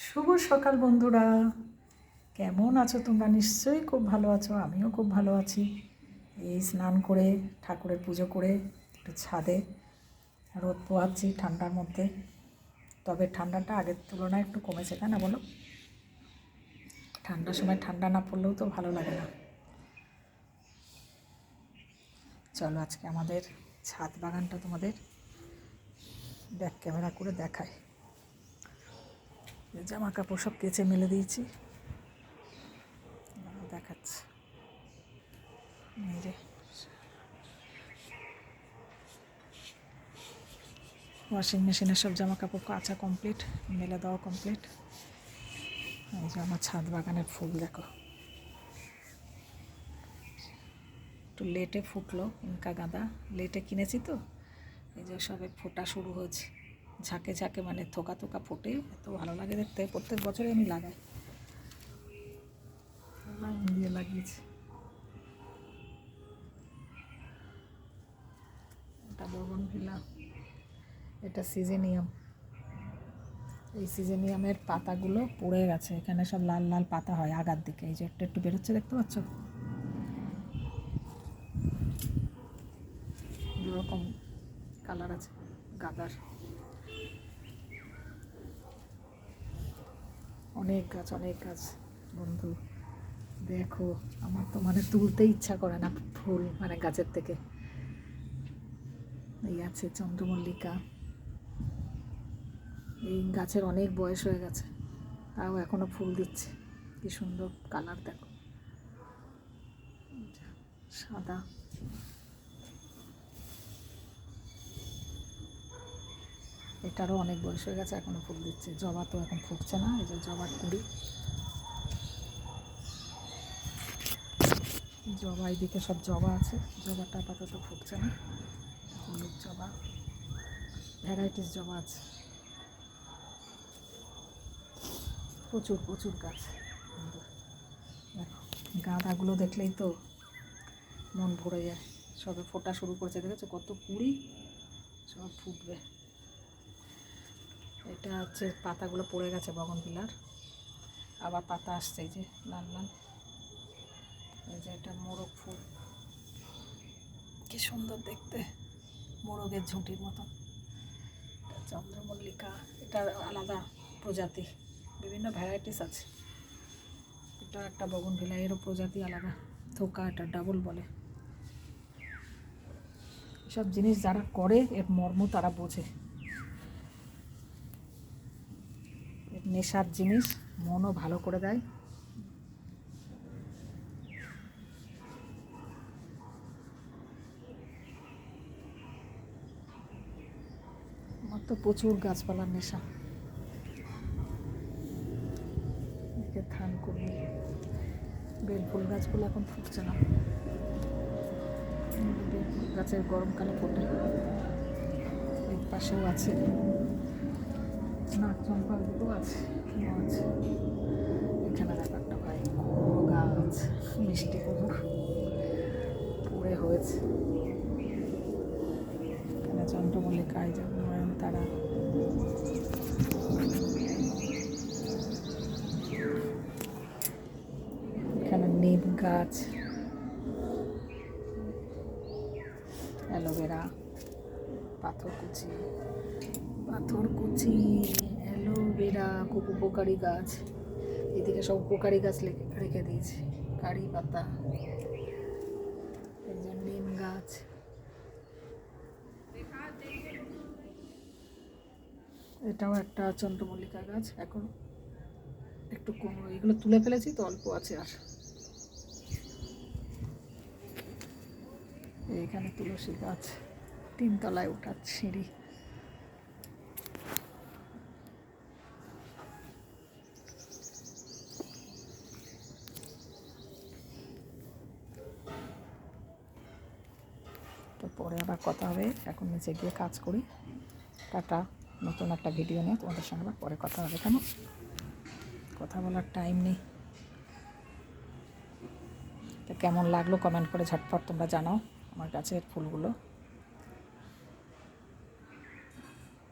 শুভ সকাল বন্ধুরা। কেমন আছো তোমরা? নিশ্চয়ই খুব ভালো আছো, আমিও খুব ভালো আছি। এই স্নান করে, ঠাকুরের পুজো করে, একটু ছাদে রোদ পোয়াচ্ছি ঠান্ডার মধ্যে। তবে ঠান্ডাটা আগের তুলনায় একটু কমেছে, তাই না বলো? ঠান্ডার সময় ঠান্ডা না পড়লেও তো ভালো লাগে না। চলো আজকে আমাদের ছাদ বাগানটা তোমাদের ব্যাক ক্যামেরা করে দেখায় জামা কাপড় সব কেচে মেলে দিয়েছি। দেখাচ্ছি। যে। ওয়াশিং মেশিনের সব জামা কাপড় কাচা কমপ্লিট মেলে দেওয়া কমপ্লিট এই যে আমার ছাদ বাগানের ফুল, দেখো। একটু লেটে ফুটলো ইনকা গাঁদা। লেটে কিনেছি তো, এই যে সবে ফোটা শুরু হয়েছে। ঝাঁকে ঝাঁকে মানে থোকা থোকা ফোটে এত ভালো লাগে দেখতে। প্রত্যেক বছরে আমি লাগাই। দিয়ে লাগিয়েছি। এটা বর্বন ভিলা। এটা সিজেনিয়াম। এই সিজেনিয়ামের পাতাগুলো পড়ে গেছে। এখানে সব লাল লাল পাতা হয় আগার দিকে। এই যে একটু একটু বেরোচ্ছে দেখতে পাচ্ছ? দুরকম কালার আছে গাদার। অনেক গাছ অনেক গাছ বন্ধু, দেখো, আমার তো মানে তুলতে ইচ্ছা করে না ফুল মানে গাছের থেকে। এই আছে চন্দ্রমল্লিকা। এই গাছের অনেক বয়স হয়ে গেছে। তাও এখনও ফুল দিচ্ছে। কি সুন্দর কালার, দেখো। সাদা। এটারও অনেক বয়স হয়ে গেছে, এখনও ফুল দিচ্ছে। জবা তো এখন ফুটছে না, এই যে জবার কুড়ি। জবা, এদিকে সব জবা আছে। জবাটা আপাতত ফুটছে না, হলুদ জবা। ভ্যারাইটিস জবা আছে। প্রচুর প্রচুর গাছ। দেখো, গাঁদাগুলো দেখলেই তো মন ভরে যায়। সবে ফোটা শুরু করেছে, দেখেছ? কত কুড়ি? সব ফুটবে। এটা হচ্ছে পাতাগুলো পড়ে গেছে বগন বিলার আবার পাতা আসছে এই যে লাল লাল। এই যে এটা মোরগ ফুল। কি সুন্দর দেখতে, মোরগের ঝুঁটির মতন চন্দ্রমল্লিকা, এটা আলাদা প্রজাতি। বিভিন্ন ভ্যারাইটিস আছে। এটা একটা বগন ভিলা এরও প্রজাতি আলাদা। থোকা এটা ডাবল বলে। এসব জিনিস যারা করে, এর মর্ম তারা বোঝে এর নেশার জিনিস, মনও ভালো করে দেয়। আমার তো প্রচুর গাছপালার নেশা। ধান করি বেলফুল গাছগুলো এখন ফুটছে না। গাছের গরমকালে ফোটে। এর পাশেও আছে। নাক দিকেও আছে আছে? এখানে ব্যাপারটা ভাই, কুমড়ো গাছ, মিষ্টি পড়ে হয়েছে। এখানে চন্দ্রমল্লিকা, এই যে নয়নতারা এখানে নিম গাছ, অ্যালোভেরা। পাথরকুচি পাথরকুচি অ্যালোভেরা, খুব উপকারী গাছ। এদিকে সব উপকারী গাছ রেখে দিয়েছি। কারি পাতা নিম গাছ। এটাও একটা চন্দ্রমল্লিকা গাছ। এখন একটু কম, এগুলো তুলে ফেলেছি তো, অল্প আছে আর। এখানে তুলসী গাছ। তিনতলায় ওঠার সিঁড়ি। তো পরে আবার কথা হবে। এখন নিচে গিয়ে কাজ করি। টাটা। নতুন একটা ভিডিও নিয়ে তোমাদের সঙ্গে আবার পরে কথা হবে কেন কথা বলার টাইম নেই। তো কেমন লাগল? কমেন্ট করে ঝটপট তোমরা জানাও। আমার গাছের ফুলগুলো।